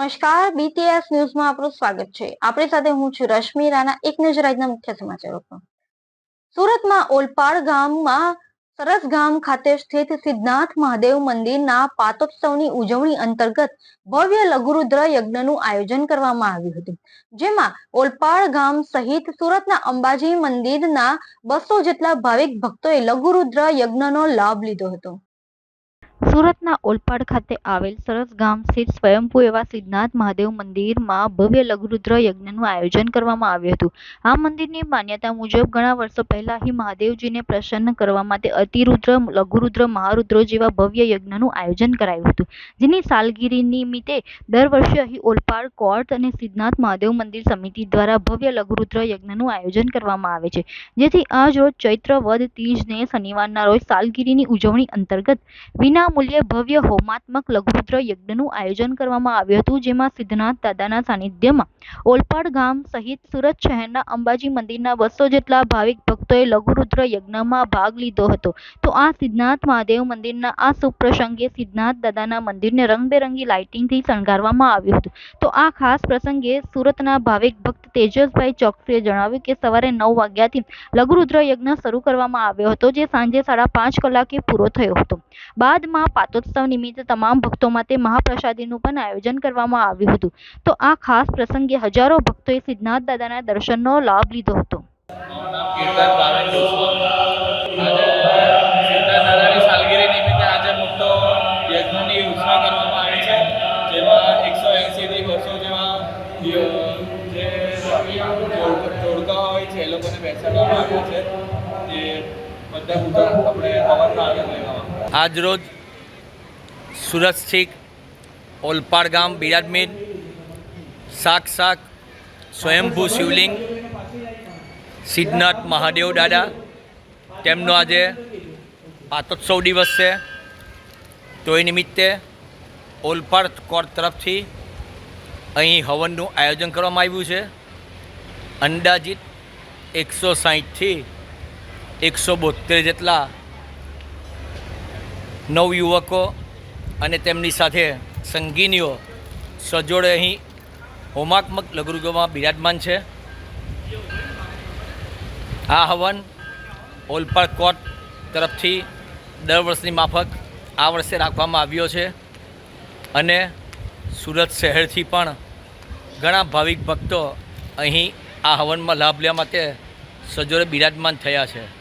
નમસ્કાર બીટીએસ ન્યૂઝમાં આપનું સ્વાગત છે. આપણી સાથે હું છું રશ્મિ રાણા, એક નજર આજના મુખ્ય સમાચારો પર. સુરતમાં ઓલપાડ ગામમાં સરસ ગામ ખાતે સ્થિત સિદ્ધનાથ મહાદેવ મંદિરના પાતોત્સવની ઉજવણી અંતર્ગત ભવ્ય લઘુરુદ્ર યજ્ઞનું આયોજન કરવામાં આવ્યું હતું. જેમાં ઓલપાડ ગામ સહિત સુરતના અંબાજી મંદિરના બસો જેટલા ભાવિક ભક્તોએ લઘુરુદ્ર યજ્ઞનો લાભ લીધો હતો. સુરતના ઓલપાડ ખાતે આવેલ સરસ ગામ સ્થિત સ્વયંભૂ એવા સિદ્ધનાથ મહાદેવ મંદિરમાં ભવ્ય લઘુરુદ્ર યજ્ઞનું આયોજન કરવામાં આવ્યું હતું. આ મંદિરની માન્યતા મુજબ ઘણા વર્ષો પહેલા અહીં મહાદેવજીને પ્રસન્ન કરવા માટે અતિરુદ્ર, લઘુરુદ્ર, મહારુદ્ર જેવા ભવ્ય યજ્ઞનું આયોજન કરાયું હતું, જેની સાલગીરી નિમિત્તે દર વર્ષે અહીં ઓલપાડ કોર્ટ અને સિદ્ધનાથ મહાદેવ મંદિર સમિતિ દ્વારા ભવ્ય લઘુરુદ્ર યજ્ઞનું આયોજન કરવામાં આવે છે. જેથી આજ રોજ ચૈત્ર વદ તીજને શનિવારના રોજ સાલગીરીની ઉજવણી અંતર્ગત વિના મૂલ્યે ભવ્ય હોમાત્મક લઘુરુદ્ર યજ્ઞનું આયોજન કરવામાં આવ્યું હતું, જેમાં સિદ્ધનાથ દાદાના સાનિધ્યમાં ઓલપાડ ગામ સહિત સુરત શહેરના અંબાજી મંદિરના બસો જેટલા ભાવિક ભક્તોએ લઘુરુદ્ર યજ્ઞમાં ભાગ લીધો હતો. તો આ સિદ્ધનાથ મહાદેવ મંદિરના આ શુભ સિદ્ધનાથ દાદાના મંદિરને રંગબેરંગી લાઇટિંગથી શણગારવામાં આવ્યું હતું. તો આ ખાસ પ્રસંગે સુરતના ભાવિક ભક્ત તેજસભાઈ ચોકસીએ જણાવ્યું કે સવારે નવ વાગ્યાથી લઘુરુદ્ર યજ્ઞ શરૂ કરવામાં આવ્યો હતો, જે સાંજે સાડા પાંચ કલાકે પૂરો થયો હતો. બાદમાં પાતોત્સવ નિમિત્તે તમામ ભક્તો માટે મહાપ્રસાદીનું પણ આયોજન કરવામાં આવ્યું હતું. તો આ ખાસ પ્રસંગે હજારો ભક્તોએ સિદ્ધનાથ દાદાના દર્શનનો લાભ લીધો હતો. આજ સિદ્ધાર્થ સુરત સ્થિત ઓલપાડ ગામ બિરાજમેન શાક શાક સ્વયંભૂ શિવલિંગ, સિદ્ધનાથ મહાદેવ દાદા. તેમનો આજે પાતોત્સવ દિવસ છે. તો એ નિમિત્તે ઓલપાડ કોર્ટ તરફથી અહીં હવનનું આયોજન કરવામાં આવ્યું છે. અંદાજિત એકસો સાહીઠથી એકસો બોતેર જેટલા નવયુવકો અને તેમની સાથે સંગીનીઓ સજોડે અહીં હોમાત્મક લઘુરુગમાં બિરાજમાન છે. આ હવન ઓલપાડ કોર્ટ તરફથી દર વર્ષની માફક આ વર્ષે રાખવામાં આવ્યો છે અને સુરત શહેરથી પણ ઘણા ભાવિક ભક્તો અહીં આ હવનમાં લાભ લેવા માટે સજોડે બિરાજમાન થયા છે.